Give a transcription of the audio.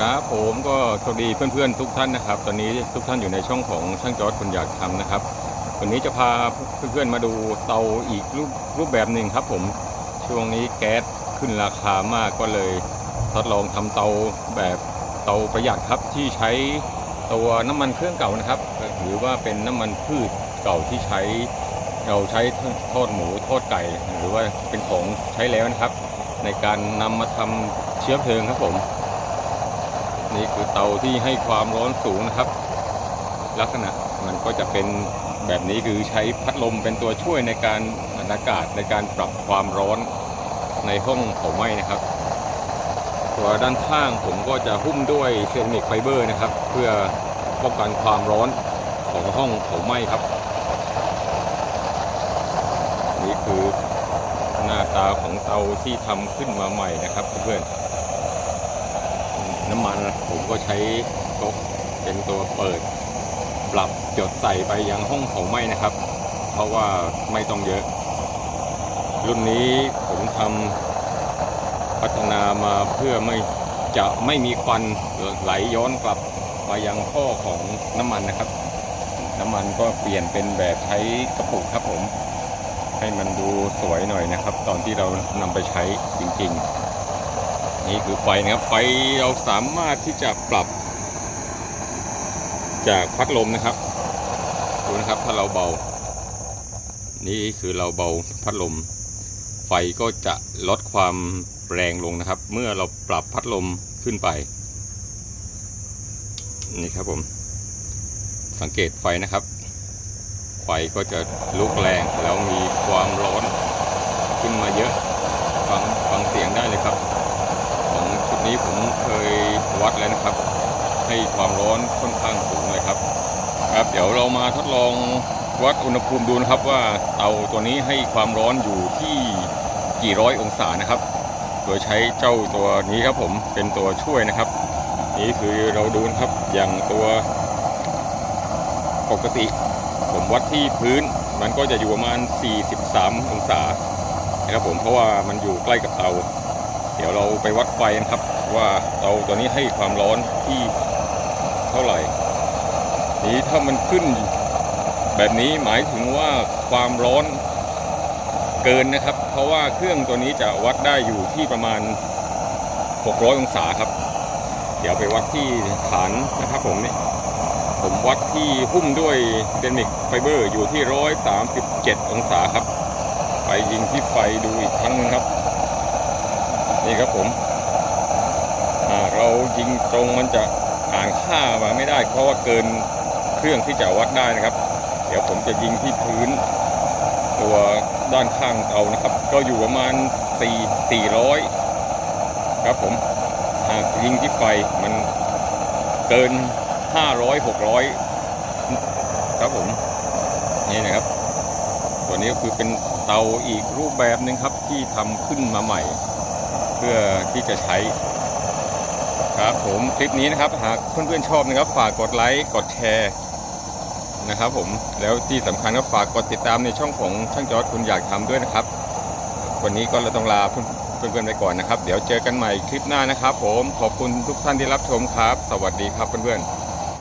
ครับผมก็สวัสดีเพื่อนๆทุกท่านนะครับ ตอนนี้ทุกท่านอยู่ในช่องของช่างจอร์ดคนอยากทำนะครับ วันนี้จะพาเพื่อนๆมาดูเตาอีกรูปรูปแบบหนึ่งครับ ผมช่วงนี้แก๊สขึ้นราคามากก็เลยทดลองทำเตาแบบเตาประหยัดครับที่ใช้ตัวน้ำมันเครื่องเก่านะครับหรือว่าเป็นน้ำมันพืชเก่าที่ใช้เราใช้ทอดหมูทอดไก่ หรือว่าเป็นของใช้แล้วนะครับ ในการนำมาทำเชื้อเพลิงครับผม นี่คือเตาที่ให้ความร้อนสูงนะครับ ลักษณะมันก็จะเป็นแบบนี้คือใช้พัดลมเป็นตัวช่วยในการอากาศในการปรับความร้อนในห้องเผาไหม้นะครับ ตัวด้านข้างผมก็จะหุ้มด้วยเซรามิกไฟเบอร์นะครับ เพื่อป้องกันความร้อนของห้องเผาไหม้ครับ นี่คือหน้าตาของเตาที่ทำขึ้นมาใหม่นะครับเพื่อนๆ น้ำมันผมก็ใช้ก๊อกเป็นตัวเปิด ปรับจดใส่ไปยังห้องเผาไหม้นะครับ เพราะว่าไม่ต้องเยอะ รุ่นนี้ผมทำพัฒนามาเพื่อไม่จะไม่มีควันไหลย้อนกลับมายังท่อของน้ำมันนะครับ น้ำมันก็เปลี่ยนเป็นแบบใช้กระปุกครับผม ให้มันดูสวยหน่อยนะครับ ตอนที่เรานำไปใช้จริงๆ นี่คือไฟนะครับ ไฟเราสามารถที่จะปรับ จากพัดลมนะครับ ดูนะครับ ถ้าเราเบา นี่คือเราเบาพัดลม ไฟก็จะลดความแรงลงนะครับ เมื่อเราปรับพัดลมขึ้นไป นี่ครับผม สังเกตไฟนะครับ ไฟก็จะลุกแรงแล้วมีความร้อนขึ้นมาเยอะฟังฟังเสียงได้เลยครับ นี้ผมเคยวัดแล้วนะครับ ให้ความร้อนค่อนข้างสูงเลยครับ ครับ เดี๋ยวเรามาทดลองวัดอุณหภูมิดูนะครับว่าเตาตัวนี้ให้ความร้อนอยู่ที่กี่ร้อยองศานะครับ โดยใช้เจ้าตัวนี้ครับผมเป็นตัวช่วยนะครับ นี่คือเราดูนะครับอย่างตัวปกติ ผมวัดที่พื้นมันก็จะอยู่ประมาณ 43 องศานะครับผมเพราะว่ามันอยู่ใกล้กับเตา ดี๋ยวเราไปวัดไฟนะครับ ว่าเตาตัวนี้ให้ความร้อนที่เท่าไหร่ นี้ถ้ามันขึ้นแบบนี้หมายถึงว่าความร้อนเกินนะครับ เพราะว่าเครื่องตัวนี้จะวัดได้อยู่ที่ประมาณ 600 องศาครับ เดี๋ยวไปวัดที่ฐานนะครับผมนี่ผมวัดที่หุ้มด้วยเซรามิกไฟเบอร์อยู่ที่ 137 องศาครับ ไปยิงที่ไฟดูอีกครั้งนึงครับ นี่ครับผมเรายิงตรงมันจะอ่านค่ามาไม่ได้ เพราะว่าเกินเครื่องที่จะวัดได้นะครับ เดี๋ยวผมจะยิงที่พื้น ตัวด้านข้างเตานะครับ ก็อยู่ประมาณ 4 400 ครับผมหากยิงที่ไฟมันเกินห้าร้อยหกร้อยครับผม นี่นะครับ ตัวนี้ก็คือเป็นเตาอีกรูปแบบหนึ่งครับที่ทำขึ้นมาใหม่ เพื่อที่จะใช้ครับผมคลิปนี้นะครับหากเพื่อนๆชอบนะครับ ฝากกดไลค์กดแชร์นะครับผมแล้วที่สำคัญก็ฝากกดติดตามในช่องของช่างจอร์ดคุณอยากทำด้วยนะครับ วันนี้ก็เราต้องลาเพื่อนๆไปก่อนนะครับ เดี๋ยวเจอกันใหม่คลิปหน้านะครับ ผมขอบคุณทุกท่านที่รับชมครับ สวัสดีครับเพื่อนๆ